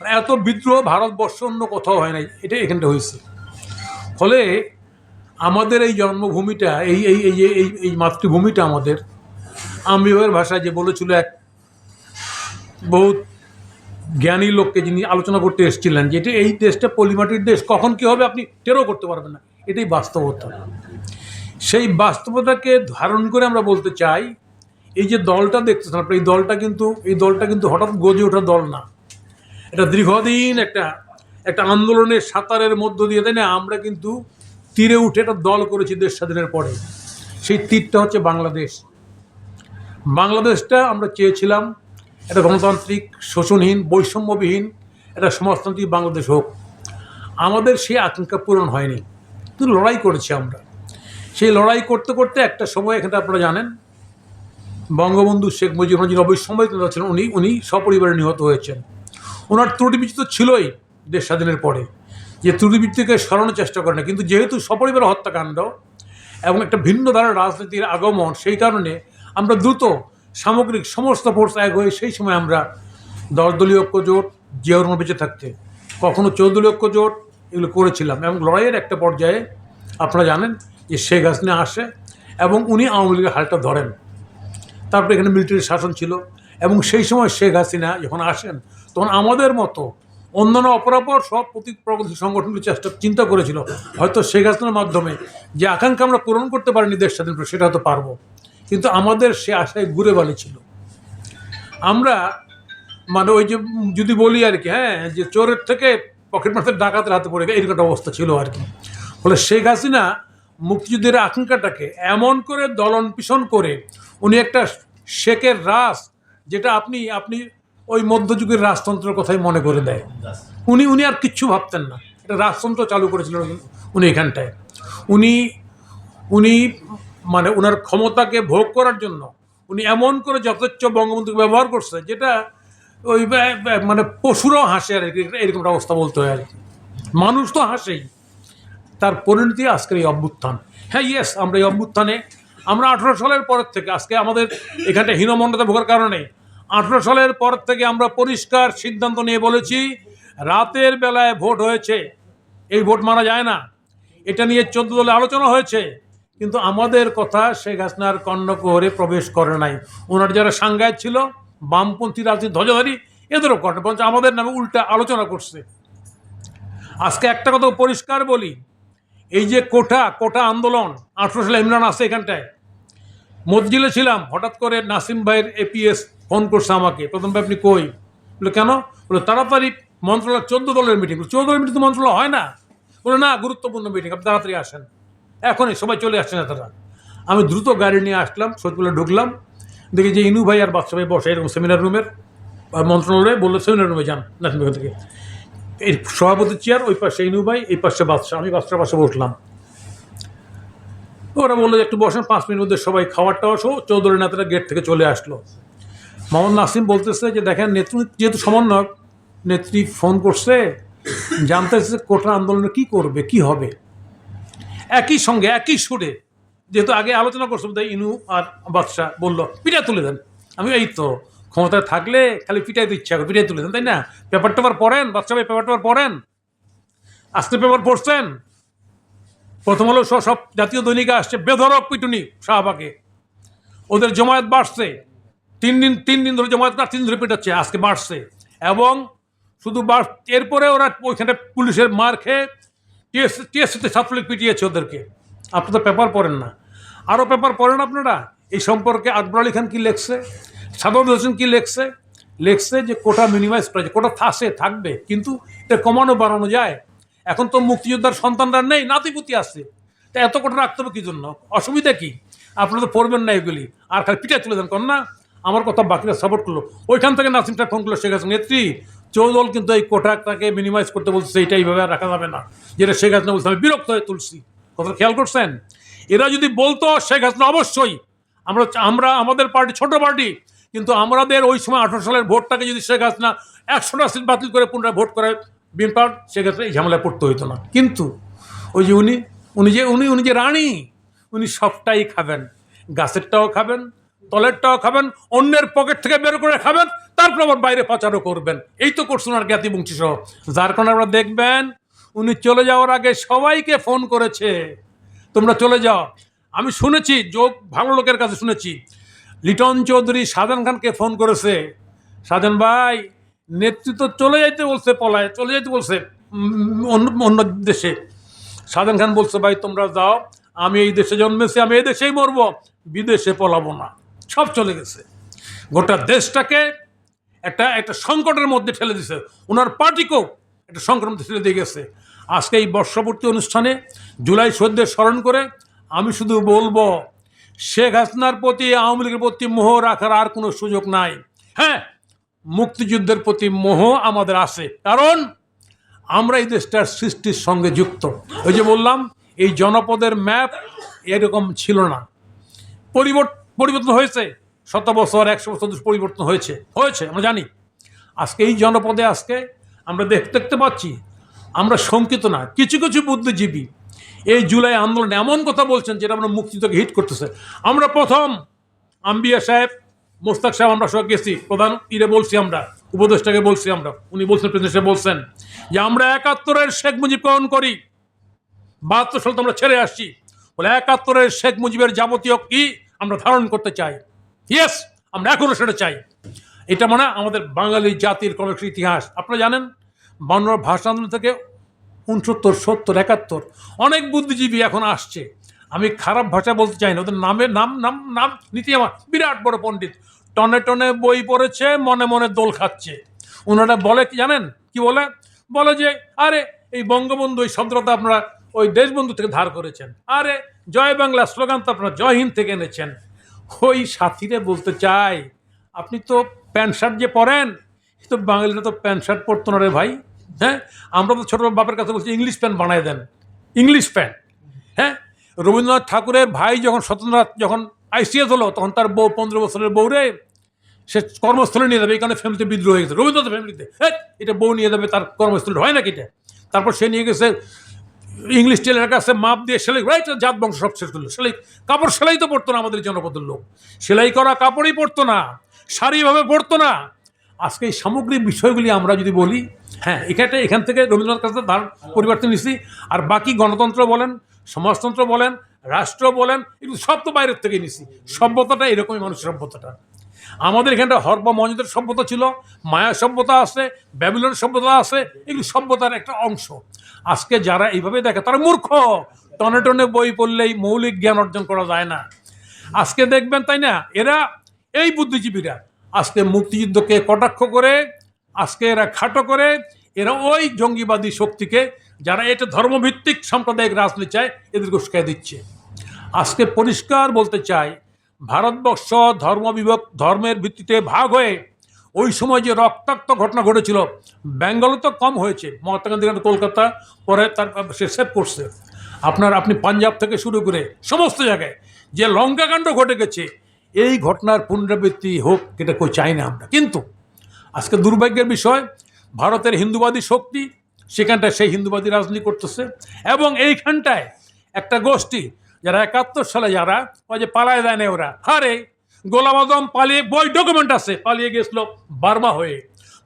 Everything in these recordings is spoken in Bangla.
মানে এত বিদ্রোহ ভারতবর্ষ অন্য কোথাও হয় নাই এটা এখানটা হয়েছে। ফলে আমাদের এই জন্মভূমিটা, এই এই এই, এই- এই মাতৃভূমিটা আমাদের। আম্বিবের ভাষায় যে বলেছিল এক বহুত জ্ঞানী লোককে যিনি আলোচনা করতে এসেছিলেন যে এটা এই দেশটা পলিমাটির দেশ, কখন কী হবে আপনি টেরও করতে পারবেন না। এটাই বাস্তবতা। সেই বাস্তবতাকে ধারণ করে আমরা বলতে চাই, এই যে দলটা দেখতেছেন আপনি এই দলটা কিন্তু, এই দলটা কিন্তু হঠাৎ গজে ওঠা দল না। এটা দীর্ঘদিন একটা একটা আন্দোলনের সাঁতারের মধ্য দিয়ে, তাই না? আমরা কিন্তু তীরে উঠে একটা দল করেছি দেশ স্বাধীনের পরে। সেই তীরটা হচ্ছে বাংলাদেশ। বাংলাদেশটা আমরা চেয়েছিলাম একটা গণতান্ত্রিক, শোষণহীন, বৈষম্যবিহীন একটা সমাজতান্ত্রিক বাংলাদেশ হোক। আমাদের সেই আকাঙ্ক্ষা পূরণ হয়নি। কিন্তু লড়াই করেছি আমরা। সেই লড়াই করতে করতে একটা সময়, এখানে আপনারা জানেন, বঙ্গবন্ধু শেখ মুজিবুর রহমান যিনি নেতা ছিলেন, উনি উনি সপরিবারে নিহত হয়েছেন। ওনার ত্রুটি বিচিত ছিলই দেশ স্বাধীনের পরে। যে ত্রুটি বিচ্যুতিকে সরানোর চেষ্টা করে না কিন্তু যেহেতু সপরিবার হত্যাকাণ্ড এবং একটা ভিন্ন ধারার রাজনীতির আগমন, সেই কারণে আমরা দ্রুত সামগ্রিক সমস্ত ফোর্স এক হয়ে সেই সময় আমরা দশ দলীয় ঐক্য জোট, জিয়াউর বেঁচে থাকতে। কখনো চৌদলীয় ঐক্য জোট এগুলো করেছিলাম এবং লড়াইয়ের একটা পর্যায়ে আপনারা জানেন যে শেখ হাসিনা আসে এবং উনি আওয়ামী লীগের হালটা ধরেন। তারপরে এখানে মিলিটারি শাসন ছিল এবং সেই সময় শেখ হাসিনা যখন আসেন তখন আমাদের মতো অন্যান্য অপরাপর সব প্রতি প্রগতি সংগঠনগুলো চেষ্টা চিন্তা করেছিল। হয়তো শেখ হাসিনার মাধ্যমে যে আকাঙ্ক্ষা আমরা পূরণ করতে পারিনি দেশ স্বাধীন সেটা হয়তো পারব। কিন্তু আমাদের সে আশায় ঘুরে বালি ছিল। আমরা মানে ওই যে যদি বলি আর কি হ্যাঁ যে চোরের থেকে পকেট মারতে ডাকাতের হাতে পড়ে গেছে এরকম একটা অবস্থা ছিল আর কি। ফলে শেখ হাসিনা মুক্তিযুদ্ধের আকাঙ্ক্ষাটাকে এমন করে দলন পিছন করে, উনি একটা শেখের রাস যেটা আপনি আপনি ওই মধ্যযুগের রাজতন্ত্রের কথাই মনে করে দেয়। উনি উনি আর কিচ্ছু ভাবতেন না। এটা রাজতন্ত্র চালু করেছিলেন উনি এখানটায়। উনি উনি মানে ওনার ক্ষমতাকে ভোগ করার জন্য উনি এমন করে যথেচ্ছ বঙ্গবন্ধুকে ব্যবহার করছে, যেটা ওই মানে পশুরাও হাসে আর কি, এরকম একটা অবস্থা বলতে হয় আর কি। মানুষ তো হাসেই। তার পরিণতি আজকের এই অভ্যুত্থান। হ্যাঁ ইয়েস আমরা এই অভ্যুত্থানে, আমরা আঠেরো সালের পরের থেকে, আজকে আমাদের এখানটা হীনমন্ডতে ভোগার কারণে আঠেরো সালের পর থেকে আমরা পরিষ্কার সিদ্ধান্ত নিয়ে বলেছি, রাতের বেলায় ভোট হয়েছে। এই ভোট মানা যায় না। এটা নিয়ে চোদ্দ দলে আলোচনা হয়েছে, কিন্তু আমাদের কথা শেখ হাসিনার কর্ণকুহরে প্রবেশ করে নাই। ওনার যারা সাংগায় ছিল, বামপন্থী রাজনীতি, ধ্বজাধারী, এদেরও বরঞ্চ আমাদের নামে উল্টা আলোচনা করছে। আজকে একটা কথা পরিষ্কার বলি, এই যে কোটা কোটা আন্দোলন, আঠেরো সালে ইমরান আসছে এখানটায়। মসজিদে ছিলাম, হঠাৎ করে নাসিম ভাইয়ের এপিএস ফোন করছে আমাকে। প্রথম আপনি কই? বলে, কেন? বলে, তাড়াতাড়ি মন্ত্রণালয়, চোদ্দ দলের মিটিং চোদ্দ দলের মিটিং তো মন্ত্রণালয় হয় না। বলে, না, গুরুত্বপূর্ণ মিটিং আপনি তাড়াতাড়ি আসেন। এখনই সবাই চলে আসছে নেতারা। আমি দ্রুত গাড়ি নিয়ে আসলাম সচিবালয়ে ঢুকলাম। দেখি যে ইনু ভাই আর বাচ্চা ভাই বসে, এরকম সেমিনার রুমের মন্ত্রণালয়ে বলল সেমিনার রুমে যান, নাসিম থেকে। এই সভাপতি চেয়ার ওই পাশে ইনু ভাই, এই পাশে বাদশাহ আমি বাদশার পাশে বসলাম। ওরা বলল একটু বসেন, পাঁচ মিনিট মধ্যে সবাই খাবার টাওয়া সহ চৌধুরী নেতারা গেট থেকে চলে আসলো। মোহাম্মদ নাসিম বলতেছে যে, দেখেন, নেত্রী যেহেতু সমন্বয়ক, নেত্রী ফোন করছে, জানতে চাইছে কোটা আন্দোলনে কি করবে, কি হবে? একই সঙ্গে, একই সুরে, যেহেতু আগে আলোচনা করছে বোধহয় ইনু আর বাদশাহ বলল পিঠা তুলে দেন। আমি, এই তো, ক্ষমতায় থাকলে খালি পিটাইতে ইচ্ছা করে পিটাই তুলে দেন, তাই না? পেপার টেপার পড়েন বাদশাহ ভাই টেপার পড়েন, আজকে পেপার পড়ছেন। প্রথম হলো সব জাতীয় দৈনিকে আসছে বেধরক পিটুনি শাহবাগে। ওদের জমায়েত বাড়ছে তিন দিন তিন দিন ধরে জমায়েত করা তিন ধরে পেটাচ্ছে আজকে বাড়ছে। এবং শুধু বাড় এরপরে ওরা ওইখানে পুলিশের মার খেয়ে টিএস, টিএসসিতে ছাত্রলীগ পিটিয়েছে ওদেরকে। আপনি তো পেপার পড়েন না। আরও পেপার পড়েন আপনারা? এই সম্পর্কে আকবর আলী খান কী লেখছে? সাদত হোসেন কী লেখছে? লেখছে যে কোটা মিনিমাইজ করা কোটা থাসে, থাকবে। কিন্তু এটা কমানো, বাড়ানো যায়। এখন তো মুক্তিযোদ্ধার সন্তানরা নেই, নাতিপুতি আছে। তা এত কোটা রাখতে হবে কি জন্য? অসুবিধা কী? আপনারা তো পড়বেন না এগুলি। আর খালি পিঠে তুলে দেন না আমার কথা বাকিরা সাপোর্ট করল। ওইখান থেকে নাসিমটা ফোন করল, শেখ হাসিনা, নেত্রী চৌদল কিন্তু এই কোটাটাকে মিনিমাইজ করতে বলছে এইটা এইভাবে রাখা যাবে না। যেটা শেখ হাসিনা বলছে, আমি বিরক্ত হয়ে তুলছি। কথা খেয়াল করছেন? এরা যদি বলতো, শেখ হাসিনা অবশ্যই, আমরা আমরা, আমাদের পার্টি ছোট পার্টি, কিন্তু আমাদের ওই সময় আঠারো সালের ভোটটাকে যদি শেখ হাসিনা একশোটা সিট বাতিল করে পুনরায় ভোট করে বিএনপি শেখ হাসিনা, এই ঝামেলায় পড়তে হইতো না। কিন্তু ওই যে উনি উনি যে, উনি উনি যে রানী, উনি সবটাই খাবেন। গাছেরটাও খাবেন তলেরটাও খাবেন, অন্যের পকেট থেকে বের করে খাবেন, তারপর আবার বাইরে পাচারও করবেন। এই তো করছেন আর জ্ঞাতি বংশী সহ যার কারণে আপনারা দেখবেন, উনি চলে যাওয়ার আগে সবাইকে ফোন করেছে। তোমরা চলে যাও। আমি শুনেছি, যোগ ভালো লোকের কাছে শুনেছি, লিটন চৌধুরী শাহজাহান খানকে ফোন করেছে। শাহজাহান ভাই, নেতৃত্ব চলে যাইতে বলছে পলায়, চলে যাইতে বলছে অন্য অন্য দেশে। শাহজাহান খান বলছে, ভাই, তোমরা যাও, আমি এই দেশে জন্মেছি, আমি এই দেশেই মরবো, বিদেশে পলাবো না। সব চলে গেছে। গোটা দেশটাকে একটা একটা সংকটের মধ্যে ঠেলে দিছে। ওনার পার্টিকেও একটা সংকটের মধ্যে ঠেলে দিয়ে গেছে। আজকে এই বর্ষপূর্তি অনুষ্ঠানে জুলাই শহীদদের স্মরণ করে আমি শুধু বলব, শেখ হাসিনার প্রতি, আওয়ামী লীগের প্রতি মোহ রাখার আর কোনো সুযোগ নাই। হ্যাঁ মুক্তিযুদ্ধের প্রতি মোহ আমাদের আছে। কারণ আমরা এই দেশটার সৃষ্টির সঙ্গে যুক্ত। ওই যে বললাম, এই জনপদের ম্যাপ এরকম ছিল না। পরিবর্তন পরিবর্তন হয়েছে। শত বছর, একশো বছর পরিবর্তন হয়েছে। হয়েছে, আমরা জানি। আজকে এই জনপদে আজকে আমরা দেখ- দেখতে পাচ্ছি, আমরা শঙ্কিত না, কিছু কিছু বুদ্ধিজীবী এই জুলাই আন্দোলনে এমন কথা বলছেন যেটা আমরা মুক্তিযুদ্ধকে হিট করতেছে। আমরা প্রথম আম্বিয়া সাহেব, মোস্তাক সাহেব, আমরা সবাই গেছি, প্রধান ইরে বলছি আমরা, উপদেষ্টাকে বলছি আমরা, উনি বলছেন, প্রেসিডেন্ট বলছেন যে আমরা একাত্তরের শেখ মুজিব পালন করি। বাহাত্তর সাল তো আমরা ছেড়ে আসছি। বলে একাত্তরের শেখ মুজিবের যাবতীয় কি আমরা ধারণ করতে চাই। ইয়েস আমরা এখনও সেটা চাই। এটা মানে আমাদের বাঙালি জাতির কোনো ইতিহাস। আপনারা জানেন, বাংলা ভাষা আন্দোলন থেকে উনসত্তর, সত্তর, একাত্তর, অনেক বুদ্ধিজীবী এখন আসছে। আমি খারাপ ভাষা বলতে চাই না, ওদের নামের নাম নাম নাম, নীতি আমার। বিরাট বড় পণ্ডিত। টনে টনে বই পড়েছে, মনে মনে দোল খাচ্ছে। ওনারা বলে কি জানেন? কি বলে? বলে যে, আরে, এই বঙ্গবন্ধু, এই শব্দটা আপনারা ওই দেশবন্ধু থেকে ধার করেছেন। আরে জয় বাংলা স্লোগান তো আপনারা জয় হিন্দ থেকে এনেছেন। ওই সাথীরে বলতে চাই, আপনি তো প্যান্ট শার্ট যে পরেন তো বাঙালিরা তো প্যান্ট শার্ট পরতো না রে ভাই। হ্যাঁ আমরা তো ছোটো বাপের কাছে বলছি, ইংলিশ প্যান্ট বানায় দেন। ইংলিশ প্যান্ট হ্যাঁ? রবীন্দ্রনাথ ঠাকুরের ভাই যখন স্বতন্ত্রনাথ যখন আইসিএস হলো, তখন তার বউ পনেরো বছরের বউরে সে কর্মস্থলে নিয়ে যাবে কারণে ফ্যামিলিতে বিদ্রোহ হয়ে গেছে। রবীন্দ্রনাথ ফ্যামিলিতে হ্যাঁ এটা বউ নিয়ে যাবে, তার কর্মস্থলে হয় নাকি এটা? তারপর সে নিয়ে গেছে ইংলিশ টেলারের কাছে মাপ দিয়ে সেলাই রাইট জাত বংশ সব শেষ করল। সেলাই, কাপড় সেলাই তো পড়তো না আমাদের জনপদের লোক। সেলাই করা কাপড়ই পড়তো না শাড়িভাবে পড়তো না। আজকে এই সামগ্রিক বিষয়গুলি আমরা যদি বলি হ্যাঁ এখানে এখান থেকে রবীন্দ্রনাথ কাছে ধার পরিবর্তন নিছি আর বাকি গণতন্ত্র বলেন, সমাজতন্ত্র বলেন, রাষ্ট্র বলেন, এগুলো সব তো বাইরের থেকে নিছি সভ্যতাটা এরকমই, মানুষের সভ্যতাটা। আমাদের এখানটা হরবা মঞ্জুদের সভ্যতা ছিল, মায়া সভ্যতা আছে, ব্যাবিলন সভ্যতা আছে, এগুলো সভ্যতার একটা অংশ। আজকে যারা এইভাবে দেখে, তারা মূর্খ। টনে টনে বই পড়লেই মৌলিক জ্ঞান অর্জন করা যায় না। আজকে দেখবেন, তাই না? এরা এই বুদ্ধিজীবীরা। আজকে মুক্তিযুদ্ধকে কটাক্ষ করে, আজকে এরা খাটো করে, এরা ওই জঙ্গিবাদী শক্তিকে, যারা এটা ধর্মভিত্তিক সাম্প্রদায়িক রাজনীতি চায়, এদেরকে উস্কাই দিচ্ছে। আজকে পরিষ্কার বলতে চাই ভারতবর্ষ ধর্ম বিভক ধর্মের ভিত্তিতে ভাগ হয়ে ওই সময় যে রক্তাক্ত ঘটনা ঘটেছিল বেঙ্গলে তো কম হয়েছে, মহাত্মা গান্ধী গান্ধী কলকাতা, পরে তার সে সেভ করছে। আপনার, আপনি পাঞ্জাব থেকে শুরু করে সমস্ত জায়গায় যে লঙ্কাকাণ্ড ঘটে গেছে, এই ঘটনার পুনরাবৃত্তি হোক, এটা কেউ চাই না আমরা। কিন্তু আজকে দুর্ভাগ্যের বিষয়, ভারতের হিন্দুবাদী শক্তি, সেখানটায় সেই হিন্দুবাদী রাজনীতি করতেছে এবং এইখানটায় একটা গোষ্ঠী যারা একাত্তর সালে যারা, ওই যে পালায় দেয় না ওরা। হারে গোলাম আজম পালিয়ে, বই ডকুমেন্ট আছে, পালিয়ে গেছিল বার্মা হয়ে।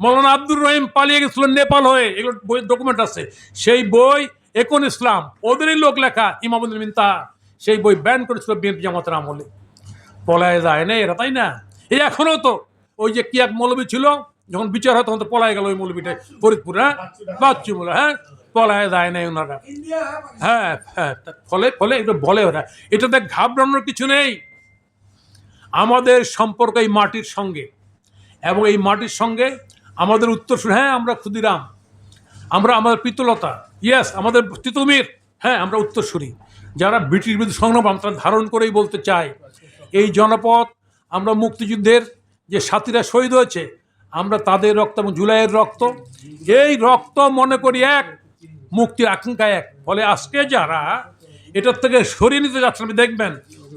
মৌলানা আব্দুর রহিম পালিয়ে গেছিল নেপাল হয়ে, এগুলো বই ডকুমেন্ট আছে। সেই বই এখন ইসলাম, ওদেরই লোক লেখা ইমামুদ্দিন মিন্তা। সেই বই ব্যান করেছিল বিএনপি জামাতের আমলে। পলায় যায় না এরা, তাই না? এই এখনও তো, ওই যে কি এক মৌলবী ছিল, যখন বিচার হয় তখন তো পলায় গেল ওই মৌলবীটা ফরিদপুর হ্যাঁ? বাচ্চু বলে হ্যাঁ? পলায় যায় নাই ওনারা হ্যাঁ হ্যাঁ তা ফলে ফলে এটা বলে ওরা। এটাতে ঘাবড়ানোর কিছু নেই। আমাদের সম্পর্ক এই মাটির সঙ্গে। এবং এই মাটির সঙ্গে আমাদের উত্তর হ্যাঁ আমরা ক্ষুদিরাম। আমরা আমাদের পিতলতা। ইয়েস আমাদের তিতুমির। হ্যাঁ আমরা উত্তরসূরি। যারা ব্রিটিশ বিরুদ্ধে সংগ্রাম আমরা ধারণ করেই বলতে চাই। এই জনপদ আমরা মুক্তিযুদ্ধের যে সাথীরা শহীদ হয়েছে আমরা তাদের রক্ত এবং জুলাইয়ের রক্ত। এই রক্ত মনে করি এক মুক্তির আকাঙ্ক্ষা এক। ফলে আজকে যারা এটার থেকে সরিয়ে নিতে যাচ্ছেন, আপনি দেখবেন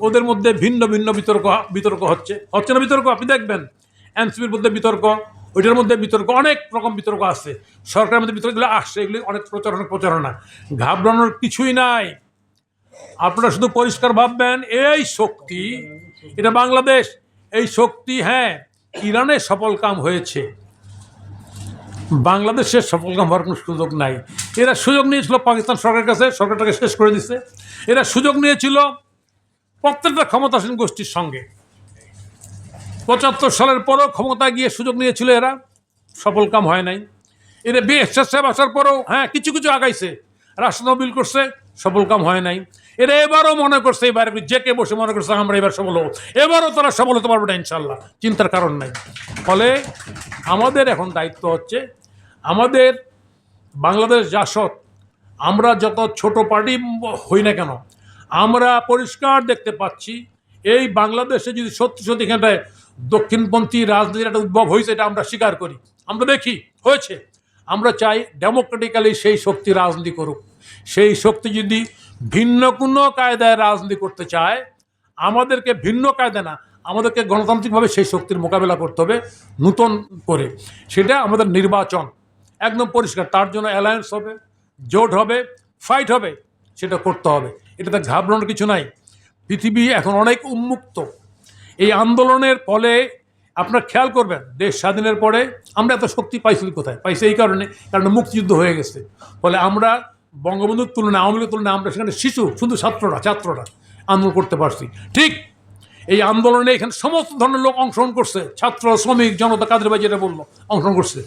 ওদের মধ্যে ভিন্ন ভিন্ন বিতর্ক বিতর্ক হচ্ছে। হচ্ছে না বিতর্ক? আপনি দেখবেন। এনসিপির মধ্যে বিতর্ক, ওইটার মধ্যে বিতর্ক, অনেক রকম বিতর্ক আছে। সরকারের মধ্যে বিতর্কগুলো আসছে, এগুলি অনেক প্রচারণা প্রচারণা। ঘাবড়ানোর কিছুই নাই। আপনারা শুধু পরিষ্কার ভাববেন, এই শক্তি, এটা বাংলাদেশ, এই শক্তি হ্যাঁ ইরানে সফল কাম হয়েছে। বাংলাদেশের সফল কাম হওয়ার কোনো সুযোগ নাই। এরা সুযোগ নিয়েছিল পাকিস্তান সরকারের কাছে, সরকারটাকে শেষ করে দিচ্ছে এরা সুযোগ নিয়েছিল প্রত্যেকটা ক্ষমতাসীন গোষ্ঠীর সঙ্গে। পঁচাত্তর সালের পরও ক্ষমতায় গিয়ে সুযোগ নিয়েছিল এরা। সফল কাম হয় নাই। এরা বিএসএস সাহেব আসার পরেও হ্যাঁ কিছু কিছু আগাইছে। রাষ্ট্র বিল করছে সফল কাম হয় নাই। এরা এবারও মনে করছে এবার যে কে বসে মনে করছে আমরা এবার সফল হব। এবারও তারা সফল হতে পারবে না ইনশাল্লাহ চিন্তার কারণ নাই। ফলে আমাদের এখন দায়িত্ব হচ্ছে আমাদের বাংলাদেশ জাসদ আমরা যত ছোট পার্টি হই না কেন, আমরা পরিষ্কার দেখতে পাচ্ছি, এই বাংলাদেশে যদি সত্যি সত্যি এখানটায় দক্ষিণপন্থী রাজনীতির একটা উদ্ভব হয়েছে, এটা আমরা স্বীকার করি। আমরা দেখি, হয়েছে। আমরা চাই ডেমোক্রেটিক্যালি সেই শক্তি রাজনীতি করুক। সেই শক্তি যদি ভিন্ন কোনো কায়দায় রাজনীতি করতে চায়, আমাদেরকে ভিন্ন কায়দা না, আমাদেরকে গণতান্ত্রিকভাবে সেই শক্তির মোকাবেলা করতে হবে নূতন করে। সেটা আমাদের নির্বাচন। একদম পরিষ্কার, তার জন্য অ্যালায়েন্স হবে, জোট হবে ফাইট হবে, সেটা করতে হবে। এটাতে ঘাবড়ানোর কিছু নাই। পৃথিবী এখন অনেক উন্মুক্ত। এই আন্দোলনের ফলে আপনার খেয়াল করবেন, দেশ স্বাধীনের পরে আমরা এত শক্তি পাইছি কোথায়? পাইছি এই কারণে, কারণ মুক্তিযুদ্ধ হয়ে গেছে। ফলে আমরা বঙ্গবন্ধুর তুলনায়, আওয়ামী লীগের তুলনায় আমরা সেখানে শিশু, শুধু ছাত্ররা ছাত্ররা আন্দোলন করতে পারছি। ঠিক এই আন্দোলনে এখানে সমস্ত ধরনের লোক অংশগ্রহণ করছে। ছাত্র, শ্রমিক, জনতা কাদের ভাই যেটা বলল, অংশগ্রহণ করছে।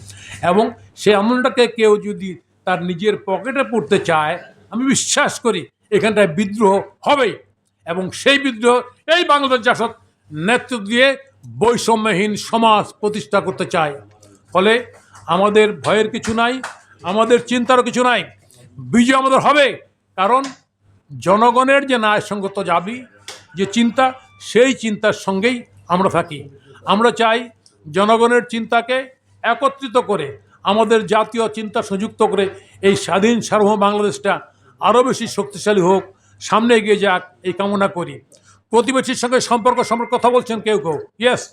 এবং সেই আন্দোলনটাকে কেউ যদি তার নিজের পকেটে পড়তে চায়, আমি বিশ্বাস করি এখানটায় বিদ্রোহ হবেই। এবং সেই বিদ্রোহ, এই বাংলাদেশ জাসদ নেতৃত্ব দিয়ে বৈষম্যহীন সমাজ প্রতিষ্ঠা করতে চায়। ফলে আমাদের ভয়ের কিছু নাই, আমাদের চিন্তারও কিছু নাই। বিজয় আমাদের হবে, কারণ জনগণের যে ন্যায়সঙ্গত দাবি, যে চিন্তা সেই চিন্তার সঙ্গেই আমরা থাকি। আমরা চাই জনগণের চিন্তাকে একত্রিত করে আমাদের জাতীয় চিন্তা সংযুক্ত করে এই স্বাধীন সার্বভৌম বাংলাদেশটা আরও বেশি শক্তিশালী হোক, সামনে এগিয়ে যাক এই কামনা করি। প্রতিবেশীর সঙ্গে সম্পর্ক সম্পর্ক কথা বলছেন কেউ কেউ? ইয়েস